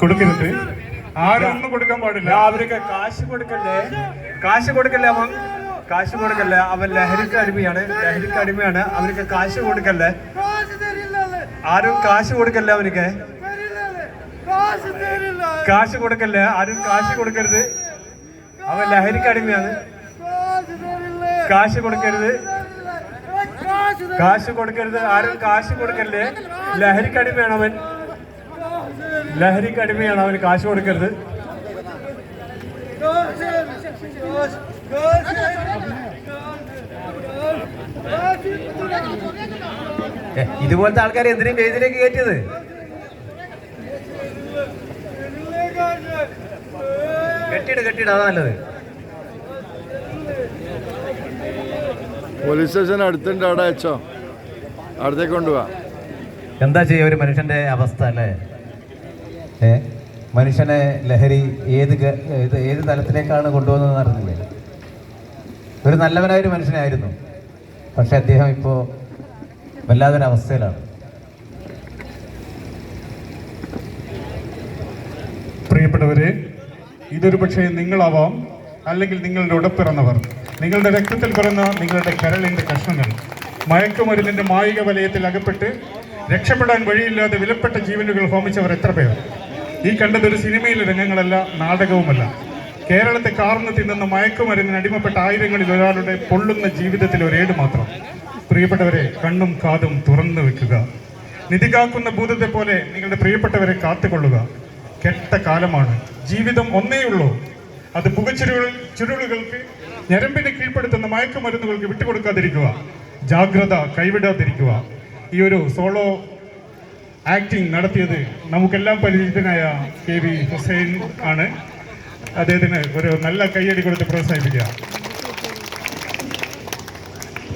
കൊടുക്കരുത് ആരും ഒന്നും കൊടുക്കാൻ പാടില്ല. അവരൊക്കെ കാശ് കൊടുക്കല്ലേ? കാശ് കൊടുക്കല്ലേ അവൻ? കാശ് കൊടുക്കല്ലേ? അവൻ ലഹരിക്ക് അടിമയാണ്. ലഹരിക്ക് അടിമയാണ്. അവർക്ക് കാശ് കൊടുക്കല്ലേ? ആരും കാശ് കൊടുക്കല്ലേ അവനൊക്കെ? കാശ് കൊടുക്കല്ലേ? ആരും കാശ് കൊടുക്കരുത്. അവൻ ലഹരിക്ക് അടിമയാണ്. കാശ് കൊടുക്കരുത്. കാശ് കൊടുക്കരുത്. ആരും കാശ് കൊടുക്കല്ലേ ലഹരിക്കടിമയാണവൻ ലഹരിക്കടിമയാണ് അവന് കാശ് കൊടുക്കരുത്. ഇതുപോലത്തെ ആൾക്കാരെ എന്തിനും വേദിയിലേക്ക് കയറ്റിയത്? കെട്ടിയിട് കെട്ടിയിട്. അതാ നല്ലത്. പോലീസ് സ്റ്റേഷൻ അടുത്തുണ്ട് അവിടെ അയച്ചോ അടുത്തേക്ക് കൊണ്ടുപോവാ എന്താ ചെയ്യുക ഒരു മനുഷ്യന്റെ അവസ്ഥ അല്ലേ? ഏ? മനുഷ്യനെ ലഹരി ഏത് ഗ- ഏത് ഏത് തലത്തിലേക്കാണ് കൊണ്ടുപോകുന്നതെന്ന് അറിഞ്ഞില്ലേ? ഒരു നല്ലവനായ ഒരു മനുഷ്യനായിരുന്നു. പക്ഷെ അദ്ദേഹം ഇപ്പോൾ വല്ലാതൊരവസ്ഥയിലാണ് പ്രിയപ്പെട്ടവരെ ഇതൊരു പക്ഷേ നിങ്ങളാവാം അല്ലെങ്കിൽ നിങ്ങളുടെ ഉടപ്പിറന്നവർ. നിങ്ങളുടെ രക്തത്തിൽ പിറന്ന നിങ്ങളുടെ കരളിന്റെ കഷ്ണങ്ങൾ മയക്കുമരുന്നിന്റെ മായിക വലയത്തിൽ അകപ്പെട്ട് രക്ഷപ്പെടാൻ വഴിയില്ലാതെ വിലപ്പെട്ട ജീവനുകൾ ഹോമിച്ചവർ എത്ര പേർ? ഈ കണ്ടതൊരു സിനിമയിലെ രംഗങ്ങളല്ല നാടകവുമല്ല. കേരളത്തെ കാർന്നു തിന്നുന്ന മയക്കുമരുന്നിന് അടിമപ്പെട്ട ആയിരങ്ങളിൽ ഒരാളുടെ പൊള്ളുന്ന ജീവിതത്തിൽ ഒരേട് മാത്രം. പ്രിയപ്പെട്ടവരെ കണ്ണും കാതും തുറന്നു വെക്കുക. നിധി കാക്കുന്ന ഭൂതത്തെ പോലെ നിങ്ങളുടെ പ്രിയപ്പെട്ടവരെ കാത്തുകൊള്ളുക. കെട്ട കാലമാണ്. ജീവിതം ഒന്നേയുള്ളൂ. അത് പുകച്ചുരുൾ ചുരുളുകൾക്ക് ഞരമ്പിനെ കീഴ്പ്പെടുത്തുന്ന മയക്കുമരുന്നുകൾക്ക് വിട്ടുകൊടുക്കാതിരിക്കുക. ജാഗ്രത കൈവിടാതിരിക്കുക. ഈ ഒരു സോളോ ആക്ടിംഗ് നടത്തിയത് നമുക്കെല്ലാം പരിചിതനായ കെ വി ഹുസൈൻ ആണ്. അദ്ദേഹത്തിന് ഒരു നല്ല കൈയടി കൊടുത്ത് പ്രോത്സാഹിപ്പിക്കുക.